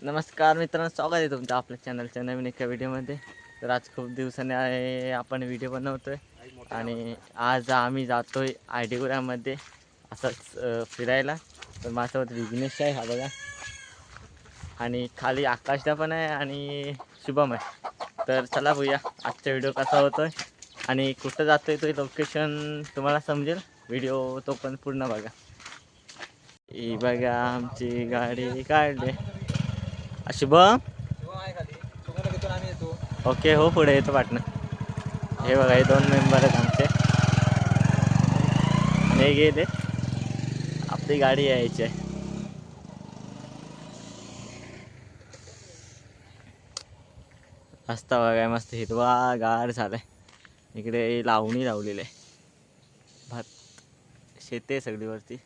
नमस्कार मित्रांनो स्वागत आहे तुमचं आपल्या चॅनलच्या नवीन एका व्हिडिओमध्ये तर आज खूप दिवसांनी आहे आपण व्हिडिओ बनवतोय. आणि आज आम्ही जातोय आय असंच फिरायला. तर माझ्यासोबत विघ्नेश आहे हा बघा. आणि खाली आकाशदा पण आहे आणि शुभम आहे. तर चला बघूया आजचा व्हिडिओ कसा होतो आहे आणि कुठं जातो आहे तो लोकेशन तुम्हाला समजेल. व्हिडिओ तो पण पूर्ण बघा. ही बघा आमची गाडी काढली. शुभम? ओके हो पुढे येतो पाटणं हे बघा हे दोन मेंबर आहेत आमचे. आणि हे गेले आपली गाडी यायची आहे. रस्ता बघाय मस्त हिरवा गार झालाय. इकडे लावणी लावलेली आहे. भात शेती आहे सगळी वरती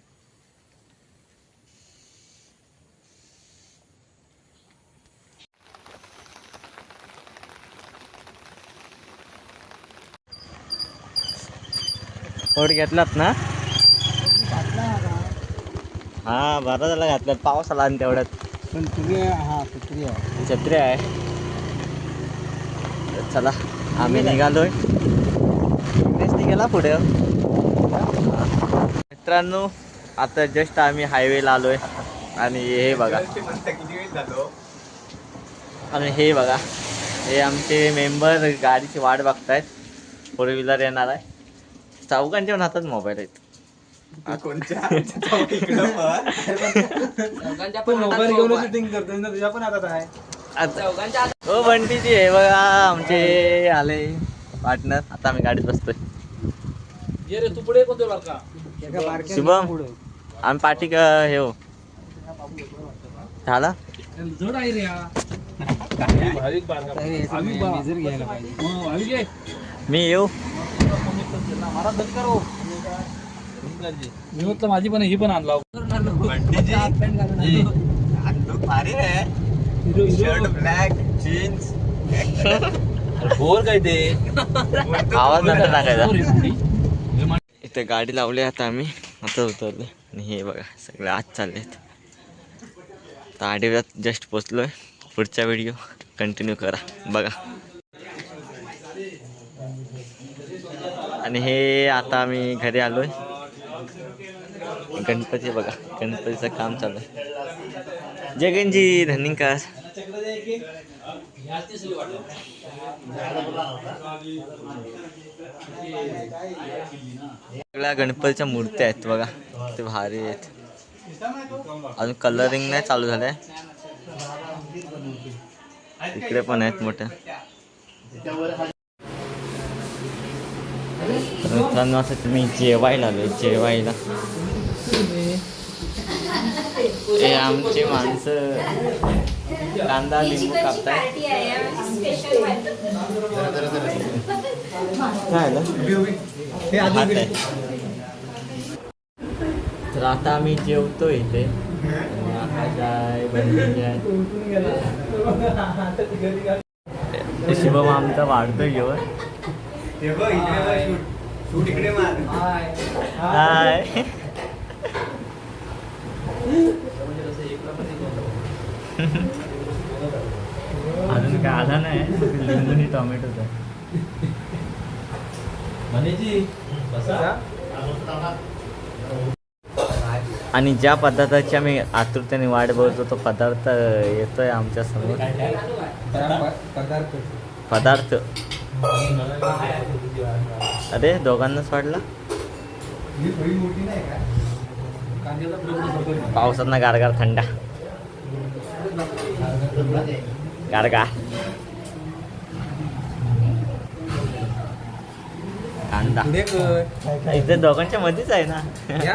कोट घेतलात ना? हा बरं झाला घातल्यात पाऊस आला आणि तेवढ्यात. पण तुम्ही हा कुत्री आहे. छत्री आहे. तर चला आम्ही निघालोय. इकडेच निघाला पुढे. मित्रांनो आता जस्ट आम्ही हायवेला आलोय. आणि हे बघा. आणि हे बघा. हे आमचे मेंबर गाडीची वाट बघतायत. फोर व्हीलर येणार आहे. चौघांच्या पण हातात मोबाईल आहेत. पण मोबाईल घेऊन शूटिंग करतो ना तुझ्या पण हातात आहे आता हो बंटीची आहे बघा आमचे आले पार्टनर आता आम्ही गाडीत बसतोय ये रे तू पुढे कोणते का शुभम आम्ही पाठी का हे हो झाला जड आहे रे मी येऊ मला दल करो मी म्हटलं माझी पण ही पण आणला ब्लॅक जीन्स. बोर काय ते? आवाज नंतर टाकायचा. इथे गाडी लावली आता आम्ही. आता उतरलो. आणि हे बघा सगळे आज चाललेत. तर आडव्यात जस्ट पोचलोय. पुढचा व्हिडिओ कंटिन्यू करा. बघा. आणि हे आता आम्ही घरी आलोय. गणपती बघा गणपतीचं काम चालू आहे. जगनजी रनिंग सगळ्या गणपतीच्या मूर्त्या आहेत बघा ते भारी आहेत. अजून कलरिंग नाही चालू झालंय. इकडे पण आहेत मोठ्या. मित्रांनो असं तुम्ही जेवायला आलो जेवायला. हे आमचे माणसं कांदा लिंबू कापताय काय. तर आता आम्ही जेवतो इथे. शिवम आमचा वाढतोय घेऊन हाय. अजून काय आला नाही लिंबूनी टोमॅटोचा आणि ज्या पदार्थाची आम्ही आतुरतेने वाट बघतो तो पदार्थ येतोय आमच्यासमोर. पदार्थ. पदार्थ. अरे दोघांनाच वाटला? पावसात ना गारगार थंडा. गारगार कांदा. इथे दोघांच्या मध्येच आहे ना. घ्या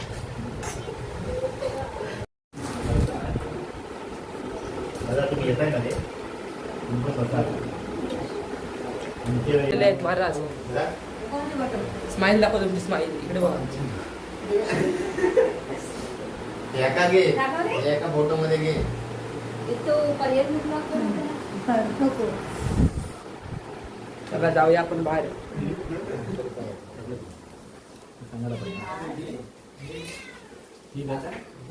महाराज स्माईल दाखव तुमची स्माईल इकडे बघा एका घे एका फ़ोटो मध्ये घे तो पर्यटन नको चला जाऊया आपण बाहेर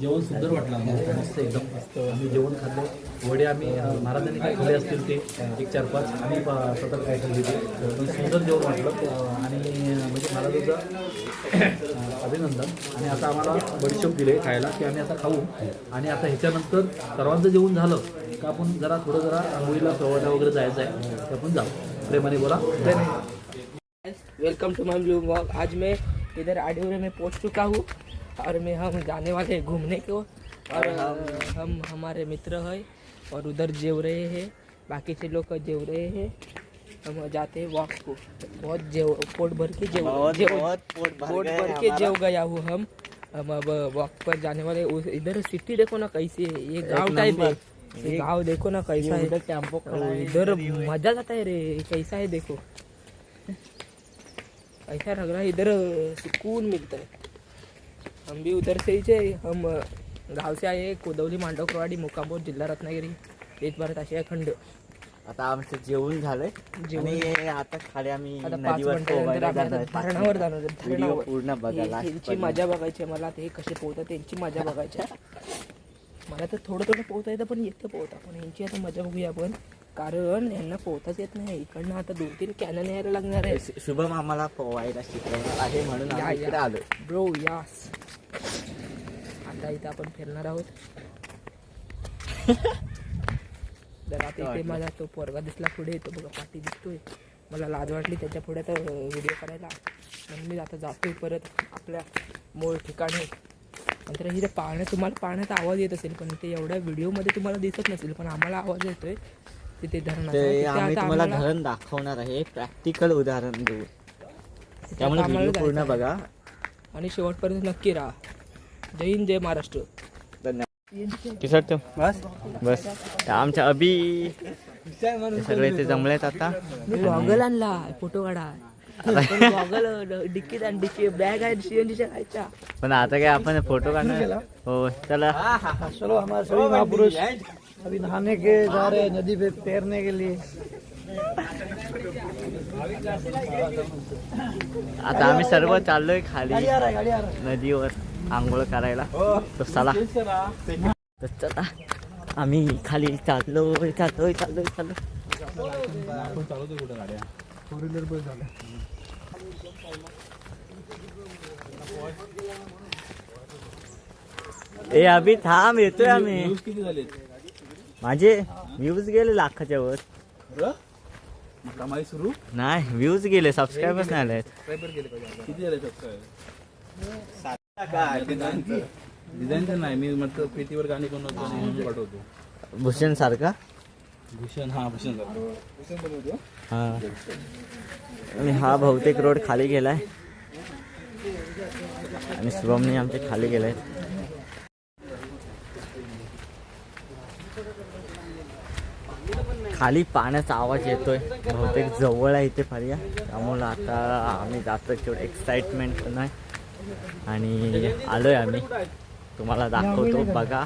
जेवण सुंदर वाटलं आम्हाला. मस्त एकदम मस्त. आम्ही जेवण खाल्लं. वडे आम्ही महाराजांनी काय खाल्ले असतील ते एक चार पाच. आम्ही स्वतः काय खाल्ली ते. पण सुंदर जेवण वाटलं. आणि म्हणजे महाराजांचं अभिनंदन. आणि आता आम्हाला बडीशोप दिले खायला की आम्ही आता खाऊ. आणि आता ह्याच्यानंतर सर्वांचं जेवण झालं का आपण जरा थोडं जरा आंघोळीला प्रवादा वगैरे जायचं आहे ते आपण जाऊ. प्रेमाने बोला. Welcome to my blue blog आज मैं इधर आडियोरे में पहुंच चुका हूँ. और मैं हम जाने वाले हैं घूमने को और अ, हम हमारे मित्र हैं और उधर जेव रहे हैं। बाकी से लोग जेव रहे हैं। हम जाते हैं वॉक को। बहुत जेव पोट भर के जेव जेव पोट भर के जेव गया हूँ हम। हम अब वॉक पर जाने वाले इधर सिटी देखो ना कैसी है। ये गाँव टाइप है। ये गाँव देखो ना कैसा है। टेंपो इधर मज़ा आता है रे। कैसा है देखो। ऐसा लग रहा है इधर सुकून मिलता है। हम भी उधर से ही थे हम गाव से आए कोदवली मांडवकरवाडी मुकामपूर जिल्हा रत्नागिरी देश भारत आशिया खंड आता आमचं जेवण झालंय जेवण. आणि आता खाली आम्ही आता पाच नदीवर मिनिटानंतर पोहायला आम्ही जाणार आता आहे. धरणावर जाणार आहे, व्हिडिओ धरणावर. पूर्ण बघा हे- last ह्यांची पर्यंत. मजा बघायची आहे मला ते कसे पोहतात त्यांची मजा बघायची आहे. मला तर थोडं थोडं पोहता येतं पण येतं पोहता पण यांची आता मजा बघूया आपण कारण यांना पोहताच येत नाही इकडनं आता दोन तीन कॅनन यायला लागणार आहे शु- शुभम आम्हाला पोवायला शिकवणार आहे म्हणून या, आम्ही या. इकडे आलो ब्रो यास आता इथं आपण फिरणार आहोत. जर आता इथे माझा तो पोरगा दिसला पुढे तो बघा पाठी दिसतोय. मला लाज वाटली त्याच्या पुढे तर व्हिडिओ करायला. म्हणून मी आता जातोय परत आपल्या मूळ ठिकाणी. नंतर इथे पाण्यात तुम्हाला पाण्यात आवाज येत असेल पण ते एवढ्या व्हिडिओमध्ये तुम्हाला दिसत नसेल पण आम्हाला आवाज येतोय. तिथे आता तुम्हाला धरण दाखवणार आहे. प्रॅक्टिकल उदाहरण देऊ. त्यामुळे पूर्ण. बघा. आणि शेवटपर्यंत नक्की राहा. जय हिंद जय महाराष्ट्र. धन्यवाद. बस. बस. आमच्या अभि सगळे ते जमलेत आता. मी गॉगल आणला फोटो काढा. गॉगल डिक्कीत आणि डिक्की बॅग आहे सीएनजीच्या खायच्या. पण आता काय आपण फोटो काढणार? हो चला. चलो हमारे सभी महापुरुष अभी नहाने के जा रहे हैं नदी पे तैरने के लिए. आता आम्ही सर्व चाललोय खाली नदीवर. आंघोळ करायला. तर चला. तर चला. आम्ही खाली फोर व्हीलर बस झालं ए अभि थांब येतोय आम्ही. Views किती झाले माझे व्ह्यूज गेले लाखाच्या वर. कमाई सुरू? नाही व्ह्यूज गेले सबस्क्रायबर्स नाही आले किती झाले सबस्क्राईब डिझाईनचं नाही मी म्हटलं पेटीवर गाणी बनवतो आणि पाठवतो भूषण सारखा? भूषण हा भूषण हा. आणि हा बहुतेक रोड खाली गेलाय. आणि शुभमने आमचे खाली गेलाय. खाली पाण्याचा आवाज येतोय. बहुतेक जवळ आहे इथे फारिया त्यामुळं आता आम्ही जातो तेवढं एक्साइटमेंट आहे आणि आलोय आम्ही. तुम्हाला दाखवतो बघा.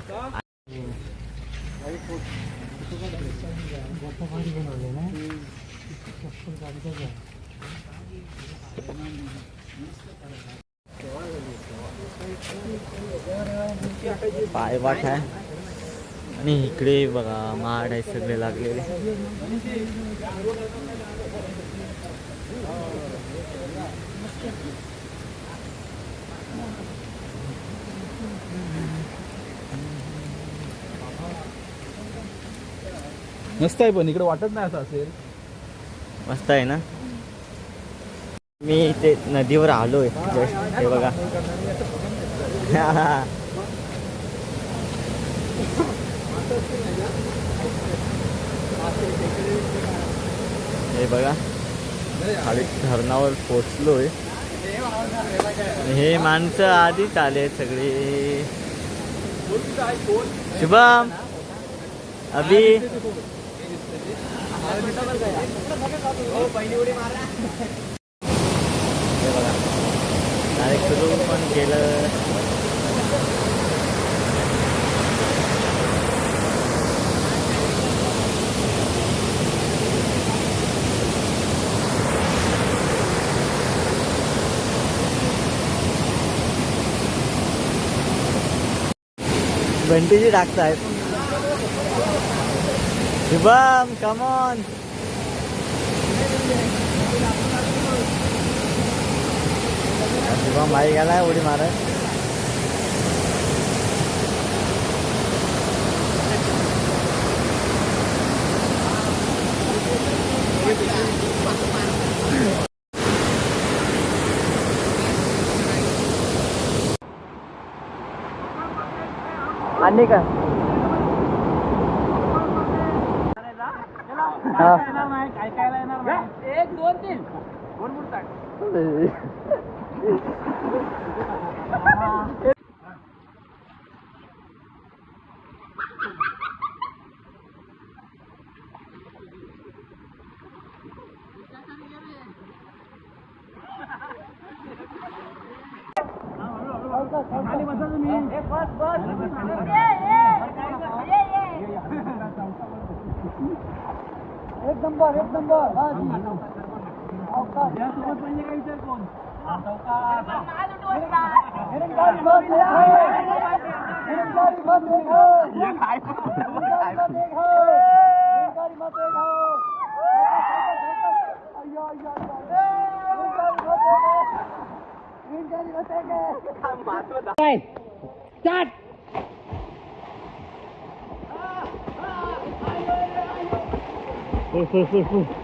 पायवाट आहे. आणि इकडे बघा माड आहे सगळे लागलेले. मस्त आहे पण इकडे वाटत नाही असं असेल. मस्त आहे ना? मी इथे नदीवर आलोय जस्ट हे बघा. हे बघा. खाली धरणावर पोचलोय हे माणसं आधीच आले सगळे. शुभम! अभि. डायरेक्ट सुरू पण केलं घंटीची टाकतायत शुभम कमॉन शुभम भाई गेलाय उडी मारत आणि का एक दोन तीन. एक नंबर एक हा. निरंकारी मत एक है निरंकारी मत एक है निरंकारी मत एक है निरंकारी मत एक है अय्यो अय्यो निरंकारी मत एक है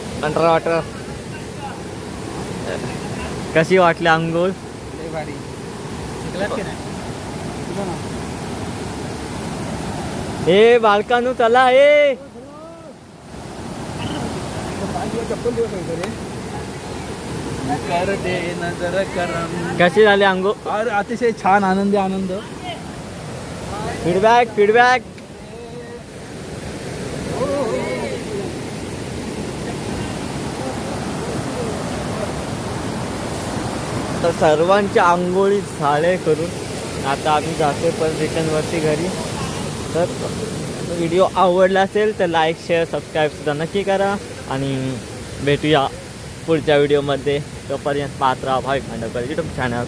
अंडर वॉटर. कशी वाटली अंघोळ ए बालकानू चला ए. कर दे नजर करम कशी झाली अंघोळ और अतिशय छान आनंदी आनंद. फीडबॅक फीडबॅक तर सर्वांच्या आंघोळी झाळे करून आता आम्ही जातो पण रिटर्नवरती घरी. तर व्हिडिओ आवडला असेल तर लाईक शेअर सबस्क्राईबसुद्धा नक्की करा आणि भेटूया पुढच्या व्हिडिओमध्ये तोपर्यंत पात्रा भाई खांडकर युट्यूब चॅनल